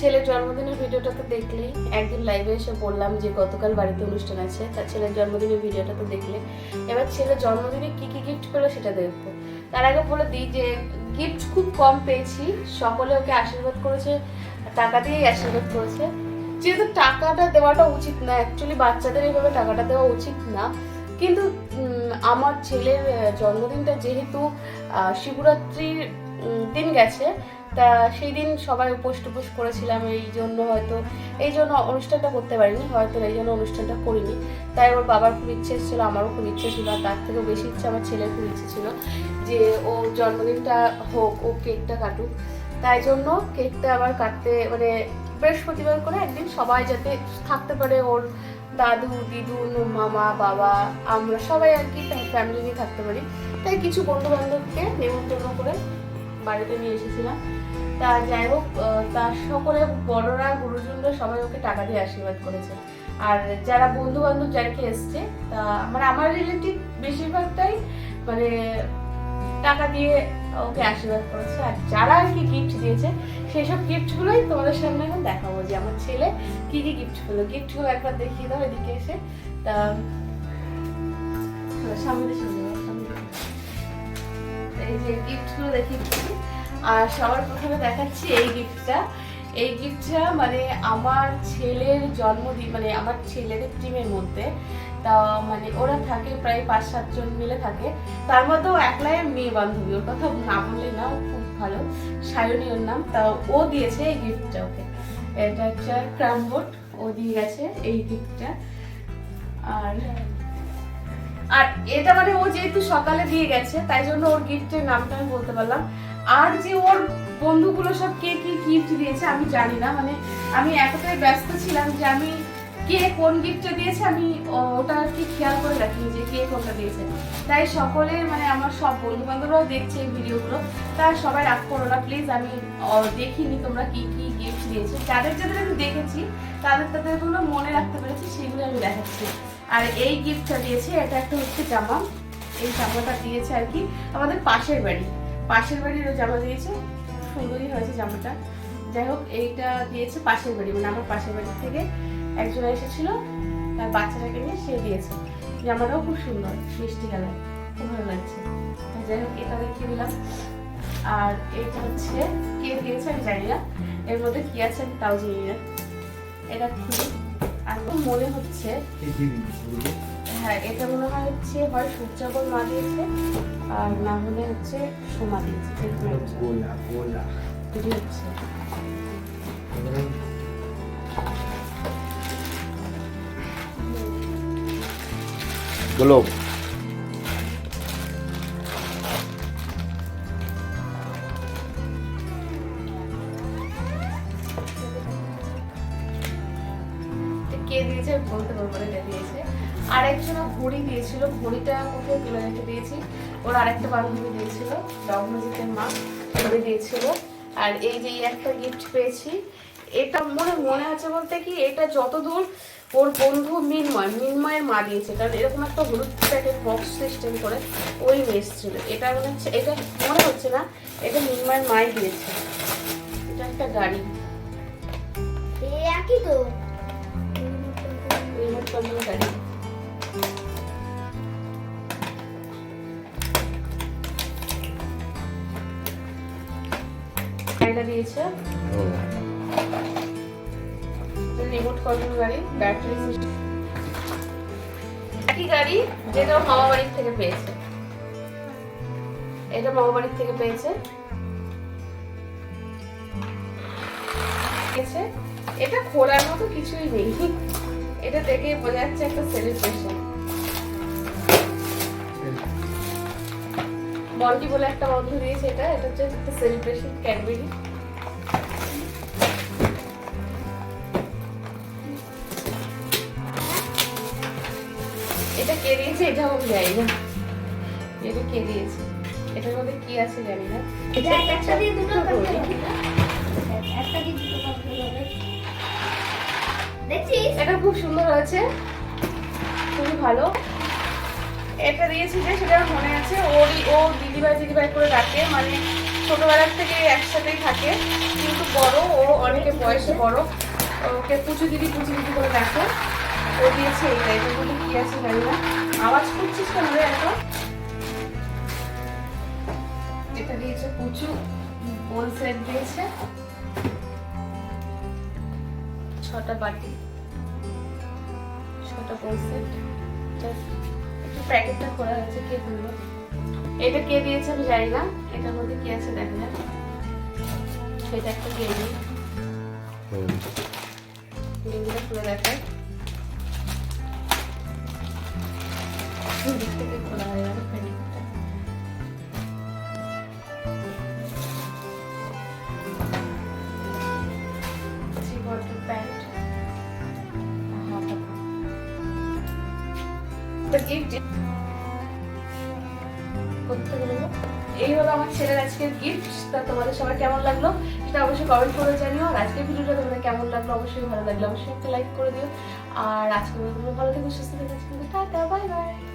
ছেলের জন্মদিনের ভিডিওটা তো দেখলেই, একদিন লাইভে এসে বললাম যে গতকাল বাড়িতে অনুষ্ঠান আছে তার ছেলের জন্মদিনের ভিডিওটা তো দেখলে। এবার ছেলের জন্মদিনে কি কি গিফট পেল সেটা দেখব। তার আগে বলে দিই যে গিফট খুব কম পেয়েছি, সকলে ওকে আশীর্বাদ করেছে, টাকা দিয়েই আশীর্বাদ করেছে। যেহেতু টাকাটা দেওয়াটা উচিত না অ্যাকচুয়ালি বাচ্চাদের এইভাবে টাকাটা দেওয়া উচিত না। কিন্তু আমার ছেলের জন্মদিনটা যেহেতু শিবরাত্রির দিন গেছে তা সেই দিন সবাই উপোস টুপোস করেছিলাম এই জন্য হয়তো, এই জন্য অনুষ্ঠানটা করতে পারিনি, হয়তো এই জন্য অনুষ্ঠানটা করিনি। তাই ওর বাবার খুব ইচ্ছে ছিল আমারও খুব ইচ্ছে ছিল, আর তার থেকেও বেশি ইচ্ছে আমার ছেলের খুব ইচ্ছে ছিল যে ও জন্মদিনটা হোক, ও কেকটা কাটুক। তাই জন্য কেকটা আবার কাটতে মানে বৃহস্পতিবার করে একদিন সবাই যাতে থাকতে পারে ওর দাদু, দিদু, মামা, বাবা, আমরা সবাই আর কি ফ্যামিলি নিয়ে থাকতে পারি। তাই কিছু বন্ধু বান্ধবকে নেমন্তন্ন করে বাড়িতে নিয়ে এসেছিলাম। তা যাই হোক তার সকলে বড়রা, গুরুজনরা সবাই ওকে টাকা দিয়ে আশীর্বাদ করেছে। আর যারা বন্ধু বান্ধব যারা কি এসছে, তা মানে আমার রিলেটিভ বেশিরভাগটাই মানে টাকা দিয়ে ওকে আশীর্বাদ করেছে। আর যারা আর কি গিফট দিয়েছে সেই সব গিফটগুলোই তোমাদের সামনে এখন দেখাবো যে আমার ছেলে কি কি গিফট পেল। গিফটগুলো একবার দেখিয়ে দাও এদিকে এসে। তা সামনে সামনে। এই যে গিফটগুলো দেখিয়ে দিচ্ছি আর সবার প্রথমে দেখাচ্ছি এই গিফটটা এই গিফটটা মানে আমার ছেলের জন্মদিন মানে আমার ছেলেদের টিমের মধ্যে। তা মানে ওরা থাকে প্রায় পাঁচ সাতজন মিলে থাকে। তার মধ্যেও একলাই মেয়ে বান্ধবী, ওর কথা না বললে না খুব ভালো। সায়নী ওর নাম। তা ও দিয়েছে এই গিফটটা ওকে। এটা একটা ক্রামবোর্ড ও দিয়ে গেছে এই গিফটটা আর আর এটা মানে ও যেহেতু সকালে দিয়ে গেছে, তাই জন্য ওর গিফটের নামটা আমি বলতে পারলাম। আর যে ওর বন্ধুগুলো সব কে কি গিফট দিয়েছে আমি জানি না মানে আমি এতটাই ব্যস্ত ছিলাম যে আমি কে কোন গিফটটা দিয়েছে আমি ওটা আর কি খেয়াল করে রাখিনি যে কে কোনটা দিয়েছে। তাই সকলে মানে আমার সব বন্ধু বান্ধবরাও দেখছে এই ভিডিওগুলো। তাই সবাই রাগ করো না প্লিজ আমি দেখিনি তোমরা কি কি গিফট দিয়েছে। যাদের যাদের আমি দেখেছি, তাদের তাদেরগুলো মনে রাখতে পেরেছি, সেগুলো আমি দেখাচ্ছি। আর এই গিফটটা দিয়েছে, এটা একটা হচ্ছে জামা। এই জামাটা দিয়েছে আর কি, আমাদের পাশের বাড়ি। পাশের বাড়ির ও জামা দিয়েছে, সুন্দরই হয়েছে জামাটা। যাই হোক, এইটা দিয়েছে পাশের বাড়ি মানে আমার পাশের বাড়ি থেকে। একজন এসেছিল তার বাচ্চাটাকে নিয়ে সে দিয়েছে জামাটাও খুব সুন্দর মিষ্টি কালার খুব ভালো লাগছে। যাই হোক এটা দেখিয়ে দিলাম? আর এইটা হচ্ছে কে দিয়েছে আমি জানি না। এর মধ্যে কি আছে আমি তাও জানি না। এটা খুবই আর আমার মনে হচ্ছে হ্যাঁ এটা মনে হয় হচ্ছে হয় সূর্যাবল মা দিয়েছে আর না হলে হচ্ছে সোমা দিয়েছে হচ্ছে। এটা কে দিয়েছে? বলতে এটা দিয়েছে। আর ঘড়ি দিয়েছিল। ঘড়িটা কোথায় তুলে রেখে দিয়েছি? দিয়েছিল। মা দিয়েছিল। আর এই যে একটা গিফট পেয়েছি এটা মনে মনে আছে বলতে কি এটা যতদূর ওর বন্ধু মিনময় মিনময়ের মা দিয়েছে। কারণ এরকম একটা হলুদ প্যাকেট বক্স সিস্টেম করে ওই নিয়ে এসেছিল এটা মনে হচ্ছে এটা মনে হচ্ছে না এটা মিনময়ের মাই দিয়েছে। এটা একটা গাড়ি। এই একই তো। রিমোট কন্ট্রোল গাড়ি। গাড়িটা দিয়েছে। একই গাড়ি যেটা মামা থেকে পেয়েছে। এটা মামা বাড়ির থেকে পেয়েছে। এটা খোলার মতো কিছুই নেই। এটা দেখে বোঝা যাচ্ছে একটা সেলিব্রেশন বন্টি বলে একটা বন্ধু দিয়েছে এটা। এটা হচ্ছে একটা সেলিব্রেশন ক্যাডবেরি এটা কে দিয়েছে? এটা আমি জানি না। এটা কে দিয়েছে? এটার মধ্যে কি আছে জানি না। এটা একটা দিয়ে দুটো করতে হবে। একটা দিয়ে দুটো করতে হবে। দেখছিস? এটা খুব সুন্দর হয়েছে। খুবই ভালো। এটা দিয়েছি যে সেটা মনে আছে। ওরই ও দিদিভাই দিদিভাই করে রাখে মানে ছোটবেলার থেকে একসাথেই থাকে। কিন্তু বড় ও অনেকে বয়সে বড়। ওকে পুচু দিদি পুচু দিদি করে দেখো ও দিয়েছে এইটা এটার মধ্যে কি আছে জানি না আওয়াজ করছিস কেন এটা দিয়েছে পুচু বোল সেট দিয়েছে ছটা বাটি ছটা বোল সেট প্যাকেটটা খোলা হয়েছে কে খুললো এটা কে দিয়েছে আমি জানি না এটার মধ্যে কি আছে দেখা যাক সেটা একটা হুম। গেঞ্জিটা খুলে দেখায় দিক এই হলো আমার ছেলের আজকের গিফট তা তোমাদের সবার কেমন লাগল? সেটা অবশ্যই কমেন্ট করে জানিও। আর আজকের ভিডিওটা তোমাদের কেমন লাগল? অবশ্যই ভালো লাগল। অবশ্যই একটা লাইক করে দিও। আর আজকে ভালো থেকো, সুস্থ থেকো। Bye bye